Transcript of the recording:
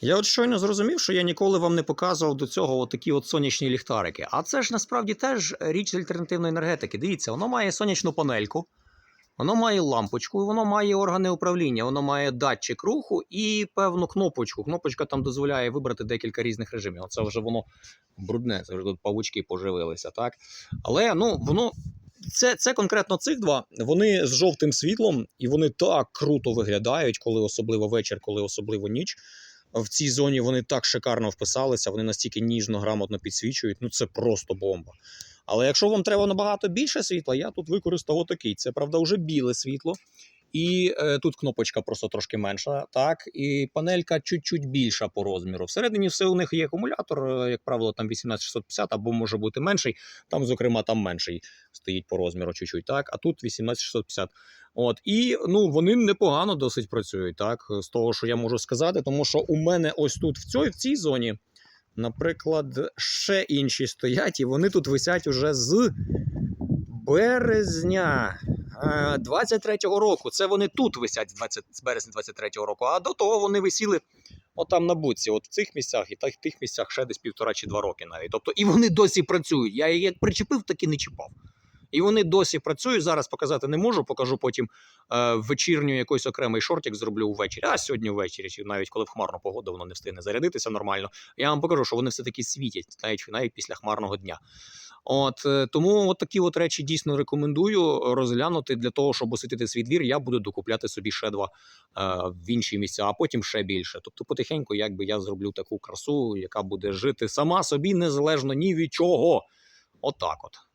Я от щойно зрозумів, що я ніколи вам не показував до цього такі от сонячні ліхтарики. А це ж насправді теж річ з альтернативної енергетики. Дивіться, воно має сонячну панельку, воно має лампочку, воно має органи управління, воно має датчик руху і певну кнопочку. Кнопочка там дозволяє вибрати декілька різних режимів. Оце вже воно брудне, це вже тут павучки поживилися, так? Але ну, воно. Це, це конкретно цих два. Вони з жовтим світлом, і вони так круто виглядають, коли особливо вечір, коли особливо ніч в цій зоні вони так шикарно вписалися, вони настільки ніжно, грамотно підсвічують. Ну це просто бомба. Але якщо вам треба набагато більше світла, я тут використав отакий. Це правда вже біле світло. І е, тут кнопочка просто трошки менша, так, і панелька чуть-чуть більша по розміру. Всередині все у них є акумулятор, е, як правило, там 18650 або може бути менший. Там, зокрема, там менший стоїть по розміру чуть-чуть, так, а тут 18650. От і ну вони непогано досить працюють, так з того, що я можу сказати, тому що у мене ось тут в цій, в цій зоні, наприклад, ще інші стоять, і вони тут висять уже з березня. Е, 23-го року. Це вони тут висять з 20, з березня 23-го року, а до того вони висіли отам на буці, от в цих місцях і та- тих місцях ще десь півтора чи два роки навіть. Тобто, і вони досі працюють. Я їх як причепив, так і не чіпав. І вони досі працюють. Зараз показати не можу. Покажу потім е, вечірню якийсь окремий шортик зроблю ввечері. А сьогодні ввечері, чи навіть коли в хмарну погоду воно не встигне зарядитися нормально. Я вам покажу, що вони все таки світять, навіть навіть після хмарного дня. От е, тому от такі от речі дійсно рекомендую розглянути для того, щоб освітити свій двір. Я буду докупляти собі ще два е, в інші місця, а потім ще більше. Тобто, потихеньку, якби я зроблю таку красу, яка буде жити сама собі незалежно ні від чого. Отак от.